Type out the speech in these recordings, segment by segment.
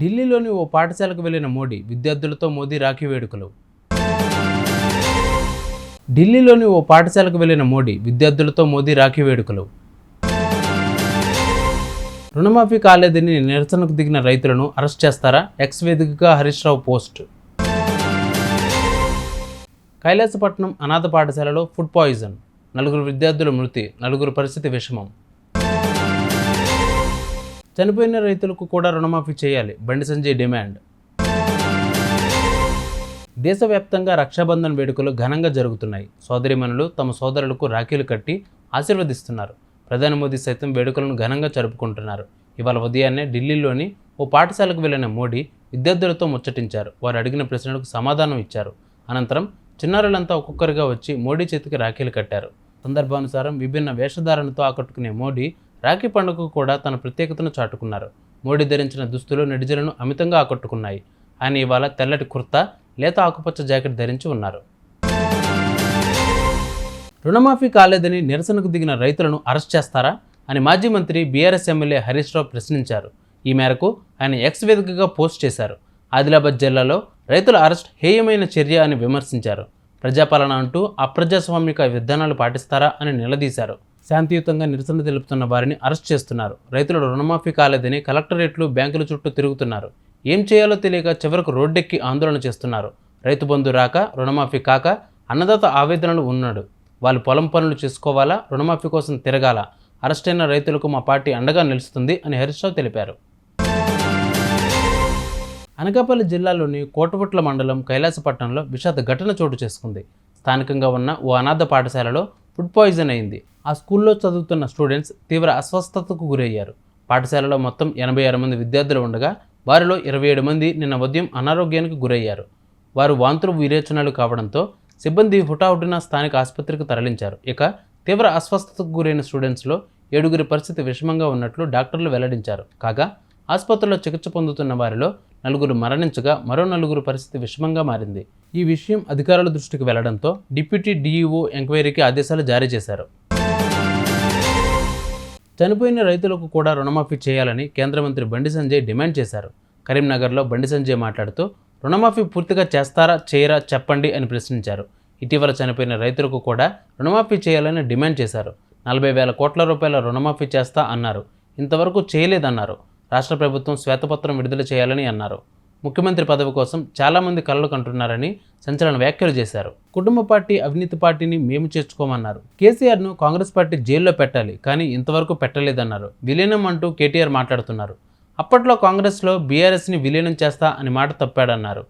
ఢిల్లీలోని ఓ పాఠశాలకు వెళ్ళిన మోడీ విద్యార్థులతో మోదీ రాఖీ వేడుకలు. ఢిల్లీలోని ఓ పాఠశాలకు వెళ్ళిన మోడీ విద్యార్థులతో మోదీ రాఖీ వేడుకలు. రుణమాఫీ కాలేదని నిరసనకు దిగిన రైతులను అరెస్ట్ చేస్తారా? ఎక్స్ వేదికగా హరీష్ రావు పోస్ట్. కైలాసపట్నం అనాథ పాఠశాలలో ఫుడ్ పాయిజన్. నలుగురు విద్యార్థుల మృతి నలుగురు పరిస్థితి విషమం. చనిపోయిన రైతులకు కూడా రుణమాఫీ చేయాలి. బండి సంజయ్ డిమాండ్. దేశవ్యాప్తంగా రక్షాబంధన్ వేడుకలు ఘనంగా జరుగుతున్నాయి. సోదరిమణులు తమ సోదరులకు రాఖీలు కట్టి ఆశీర్వదిస్తున్నారు. ప్రధాని మోదీ సైతం వేడుకలను ఘనంగా జరుపుకుంటున్నారు. ఇవాళ ఉదయాన్నే ఢిల్లీలోని ఓ పాఠశాలకు వెళ్ళిన మోడీ విద్యార్థులతో ముచ్చటించారు. వారు అడిగిన ప్రశ్నలకు సమాధానం ఇచ్చారు. అనంతరం చిన్నారులంతా ఒక్కొక్కరిగా వచ్చి మోడీ చేతికి రాఖీలు కట్టారు. సందర్భానుసారం విభిన్న వేషధారణతో ఆకట్టుకునే మోడీ రాఖీ పండుగకు కూడా తన ప్రత్యేకతను చాటుకున్నారు. మోడీ ధరించిన దుస్తులు నెటిజలను అమితంగా ఆకట్టుకున్నాయి. ఆయన ఇవాళ తెల్లటి కుర్తా లేత ఆకుపచ్చ జాకెట్ ధరించి ఉన్నారు. రుణమాఫీ కాలేదని నిరసనకు దిగిన రైతులను అరెస్ట్ చేస్తారా అని మాజీ మంత్రి బీఆర్ఎస్ ఎమ్మెల్యే హరీష్ రావు ప్రశ్నించారు. ఈ మేరకు ఆయన ఎక్స్ వేదికగా పోస్ట్ చేశారు. ఆదిలాబాద్ జిల్లాలో రైతుల అరెస్ట్ హేయమైన చర్య అని విమర్శించారు. ప్రజాపాలన అంటూ అప్రజాస్వామిక విధానాలు పాటిస్తారా అని నిలదీశారు. శాంతియుతంగా నిరసన తెలుపుతున్న వారిని అరెస్ట్ చేస్తున్నారు. రైతుల రుణమాఫీ కాలేదని కలెక్టరేట్లు బ్యాంకుల చుట్టూ తిరుగుతున్నారు. ఏం చేయాలో తెలియక చివరకు రోడ్డెక్కి ఆందోళన చేస్తున్నారు. రైతు బంధు రాక రుణమాఫీ కాక అన్నదాత ఆవేదనలు ఉన్నాడు. వాళ్ళు పొలం పనులు చేసుకోవాలా రుణమాఫీ కోసం తిరగాల? అరెస్టైన రైతులకు మా పార్టీ అండగా నిలుస్తుంది అని హరీష్ రావు తెలిపారు. అనకాపల్లి జిల్లాలోని కోటపుట్ల మండలం కైలాసపట్నంలో విషాద ఘటన చోటు చేసుకుంది. స్థానికంగా ఉన్న ఓ అనాథ పాఠశాలలో ఫుడ్ పాయిజన్ అయింది. ఆ స్కూల్లో చదువుతున్న స్టూడెంట్స్ తీవ్ర అస్వస్థతకు గురయ్యారు. పాఠశాలలో మొత్తం ఎనభై ఆరు మంది విద్యార్థులు ఉండగా వారిలో ఇరవై ఏడు మంది నిన్న ఉదయం అనారోగ్యానికి గురయ్యారు. వారు వాంతులు విరేచనాలు కావడంతో సిబ్బంది హుటాహుటిన స్థానిక ఆసుపత్రికి తరలించారు. ఇక తీవ్ర అస్వస్థతకు గురైన స్టూడెంట్స్లో ఏడుగురి పరిస్థితి విషమంగా ఉన్నట్లు డాక్టర్లు వెల్లడించారు. కాగా ఆసుపత్రిలో చికిత్స పొందుతున్న వారిలో నలుగురు మరణించగా మరో నలుగురు పరిస్థితి విషమంగా మారింది. ఈ విషయం అధికారుల దృష్టికి వెళ్ళడంతో డిప్యూటీ డీఈఓ ఎంక్వైరీకి ఆదేశాలు జారీ చేశారు. చనిపోయిన రైతులకు కూడా రుణమాఫీ చేయాలని కేంద్ర మంత్రి బండి సంజయ్ డిమాండ్ చేశారు. కరీంనగర్లో బండి సంజయ్ మాట్లాడుతూ రుణమాఫీ పూర్తిగా చేస్తారా చేయరా చెప్పండి అని ప్రశ్నించారు. ఇటీవల చనిపోయిన రైతులకు కూడా రుణమాఫీ చేయాలని డిమాండ్ చేశారు. నలభై వేల కోట్ల రూపాయల రుణమాఫీ చేస్తా అన్నారు. ఇంతవరకు చేయలేదన్నారు. రాష్ట్ర ప్రభుత్వం శ్వేతపత్రం విడుదల చేయాలని అన్నారు. ముఖ్యమంత్రి పదవి కోసం చాలామంది కలలు కంటున్నారని సంచలన వ్యాఖ్యలు చేశారు. కుటుంబ పార్టీ అవినీతి పార్టీని మేము చేర్చుకోమన్నారు. కేసీఆర్ను కాంగ్రెస్ పార్టీ జైల్లో పెట్టాలి కానీ ఇంతవరకు పెట్టలేదన్నారు. విలీనం అంటూ కేటీఆర్ మాట్లాడుతున్నారు. అప్పట్లో కాంగ్రెస్లో బీఆర్ఎస్ని విలీనం చేస్తా అని మాట తప్పాడన్నారు.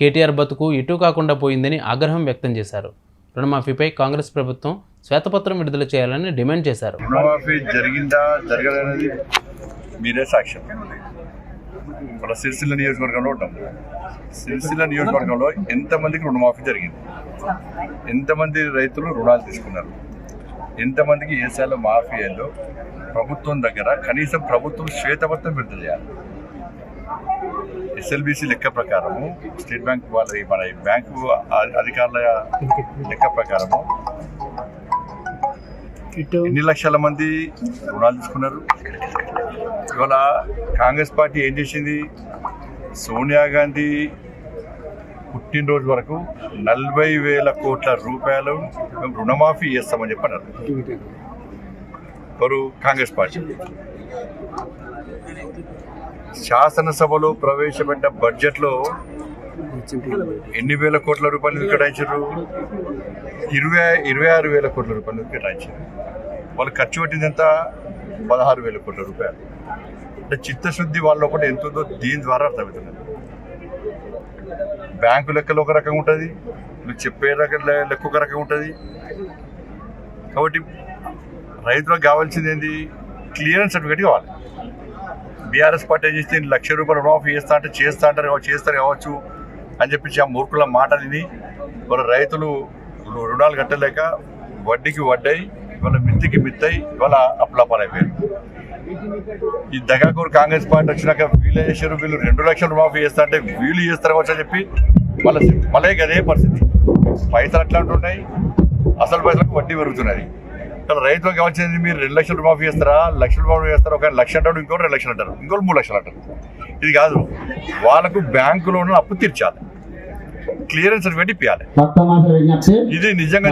కేటీఆర్ బతుకు ఇటు కాకుండా పోయిందని ఆగ్రహం వ్యక్తం చేశారు. రుణమాఫీపై కాంగ్రెస్ ప్రభుత్వం శ్వేతపత్రం విడుదల చేయాలని డిమాండ్ చేశారు. రుణమాఫీ జరిగిందా జరగదనేది మీరే సాక్ష్యం. మన సిరిసిల్ల నియోజకవర్గంలో ఉంటాం. సిరిసిల్ల నియోజకవర్గంలో ఎంతమందికి రుణమాఫీ జరిగింది? ఎంతమంది రైతులు రుణాలు తీసుకున్నారు? ఎంతమందికి ఏసాలో మాఫీ అయ్యిందో ప్రభుత్వం దగ్గర కనీసం ప్రభుత్వం శ్వేతపత్రం విడుదల చేయాలి. ఎస్ఎల్బిసి లెక్క ప్రకారము స్టేట్ బ్యాంక్ వాళ్ళ మన బ్యాంకు అధికారుల లెక్క ప్రకారము ఎన్ని లక్షల మంది రుణాలు తీసుకున్నారు? ఇవాళ కాంగ్రెస్ పార్టీ ఏం చేసింది? సోనియా గాంధీ పుట్టినరోజు వరకు నలభై వేల కోట్ల రూపాయలు మేము రుణమాఫీ చేస్తామని చెప్పన్నారు. అన్నారు కాంగ్రెస్ పార్టీ. శాసనసభలో ప్రవేశపెట్టిన బడ్జెట్లో ఎన్ని వేల కోట్ల రూపాయలు కేటాయించారు? ఇరవై ఇరవై ఆరు వేల కోట్ల రూపాయలు కేటాయించారు. వాళ్ళు ఖర్చు పెట్టింది ఎంత? పదహారు వేల కోట్ల రూపాయలు. అంటే చిత్తశుద్ధి వాళ్ళు ఒకటి ఎంత ఉందో దీని ద్వారా అర్థమవుతున్నది బ్యాంకు లెక్కలు ఒక రకంగా ఉంటుంది నువ్వు చెప్పే రకం లెక్క ఒక రకంగా ఉంటుంది. కాబట్టి రైతులకు కావాల్సింది ఏంది? క్లియరెన్స్ సర్టిఫికేట్ కావాలి. బీఆర్ఎస్ పార్టీ చేస్తే లక్ష రూపాయలు రుణమాఫీ చేస్తా అంటే చేస్తా అంటారు చేస్తారు కావచ్చు. అని చెప్పి ఆ మూర్ఖుల మాట విని వాళ్ళ రైతులు రుణాలు కట్టలేక వడ్డీకి వడ్డై వాళ్ళ మిత్తికి మిత్తయి వాళ్ళ అప్లాపాలైపోయారు ఈ దగాకూరు కాంగ్రెస్ పార్టీ వచ్చినాక వీళ్ళు చేశారు వీళ్ళు రెండు లక్షలు రుణమాఫీ చేస్తా అంటే వీళ్ళు చేస్తారు కావచ్చు అని చెప్పి మళ్ళీ మళ్ళీ అదే పరిస్థితి. పైసలు అట్లా ఉంటున్నాయి? అసలు పైసలకు వడ్డీ పెరుగుతున్నది. ఇక్కడ రైతులకు ఏమొచ్చింది మీరు రెండు లక్షలు రుణమాఫీ చేస్తారా? లక్షలు రూపాయలు చేస్తారా? ఒక లక్ష అంటారు ఇంకో రెండు లక్షలు అంటారు ఇంకో మూడు లక్షలు అంటారు. ఇది కాదు వాళ్ళకు బ్యాంకులో ఉన్న అప్పు తీర్చాలి. క్లియరెన్స్ విజ్ఞప్తి ఇది నిజంగా.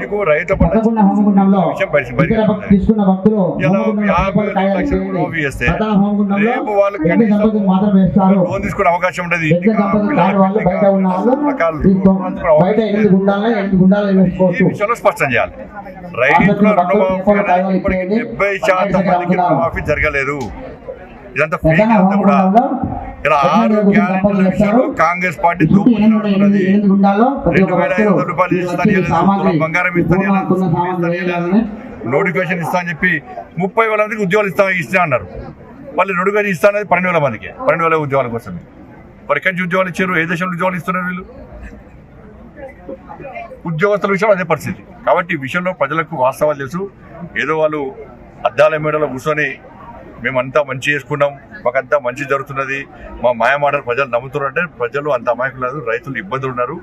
మీకు రైతు పట్ల రేపు లోన్ తీసుకునే అవకాశం ఉండదు. విషయంలో స్పష్టం చేయాలి. రైతుల రుణమాఫీ అనేది ఇప్పటికి డెబ్బై శాతం మందికి రుణమాఫీ జరగలేదు. ఇదంతా ఫేక్ అంతా కూడా ఇలా ఆరు గ్యారెంటీల విషయంలో కాంగ్రెస్ పార్టీ రెండు వేల ఐదు వందల భక్తుడు రూపాయలు ఇస్తాను. బంగారం ఇస్తాను. నోటిఫికేషన్ ఇస్తా అని చెప్పి ముప్పై వేల మందికి ఉద్యోగాలు ఇస్తా ఇస్తా అన్నారు. వాళ్ళు నోటిఫికేషన్ ఇస్తా అనేది పన్నెండు వేల మందికి. పన్నెండు వేల ఉద్యోగాల కోసం మరి ఎక్కడి నుంచి ఉద్యోగాలు ఇచ్చారు? ఏ దేశంలో ఉద్యోగాలు ఇస్తున్నారు వీళ్ళు? ఉద్యోగస్తుల విషయం అదే పరిస్థితి. కాబట్టి ఈ విషయంలో ప్రజలకు వాస్తవాలు తెలుసు. ఏదో వాళ్ళు అద్దాల మేడలో కూర్చొని మేమంతా మంచి చేసుకున్నాం. మాకంతా మంచి జరుగుతున్నది. మా మాయమాటలు ప్రజలు నమ్ముతున్నారు అంటే ప్రజలు అంత అమాయకులు లేదు రైతులు ఇబ్బందులు ఉన్నారు.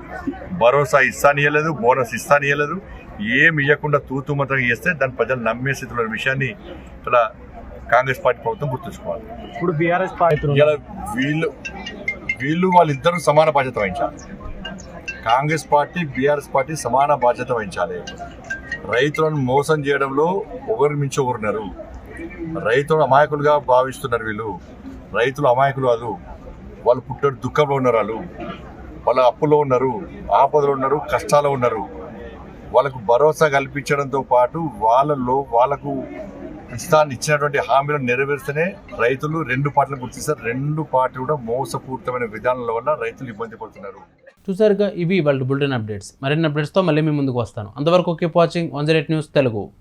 భరోసా ఇస్తానియలేదు బోనస్ ఇస్తానియలేదు. ఏం ఇవ్వకుండా తూతు మంత్రం చేస్తే దాన్ని ప్రజలు నమ్మే స్థితిలో విషయాన్ని ఇక్కడ కాంగ్రెస్ పార్టీ ప్రభుత్వం గుర్తుంచుకోవాలి. ఇప్పుడు బీఆర్ఎస్ పార్టీ ఇలా వీళ్ళు వీళ్ళు వాళ్ళిద్దరూ సమాన బాధ్యత వహించాలి. కాంగ్రెస్ పార్టీ బీఆర్ఎస్ పార్టీ సమాన బాధ్యత వహించాలి. రైతులను మోసం చేయడంలో ఒకరి మించి ఒకరున్నారు రైతులు అమాయకులుగా భావిస్తున్నారు వీళ్ళు. రైతులు అమాయకులు కాదు. వాళ్ళు పుట్టారు దుఃఖంలో ఉన్నారు వాళ్ళు. వాళ్ళ అప్పులో ఉన్నారు ఆపదలో ఉన్నారు కష్టాలు ఉన్నారు. వాళ్ళకు భరోసా కల్పించడంతో పాటు వాళ్ళలో వాళ్ళకు ఇష్టాన్ని ఇచ్చినటువంటి హామీలను నెరవేర్స్తేనే రైతులు రెండు పార్టీలు గుర్తిస్తారు. రెండు పార్టీ కూడా మోసపూరితమైన విధానాల వల్ల రైతులు ఇబ్బంది పడుతున్నారు. చూసారుగా ఇవి వాళ్ళు బులెటిన్ అప్డేట్స్. మరిన్ని అప్డేట్స్తో మళ్ళీ మీ ముందుకు వస్తాను. అంతవరకు keep watching one zero eight news Telugu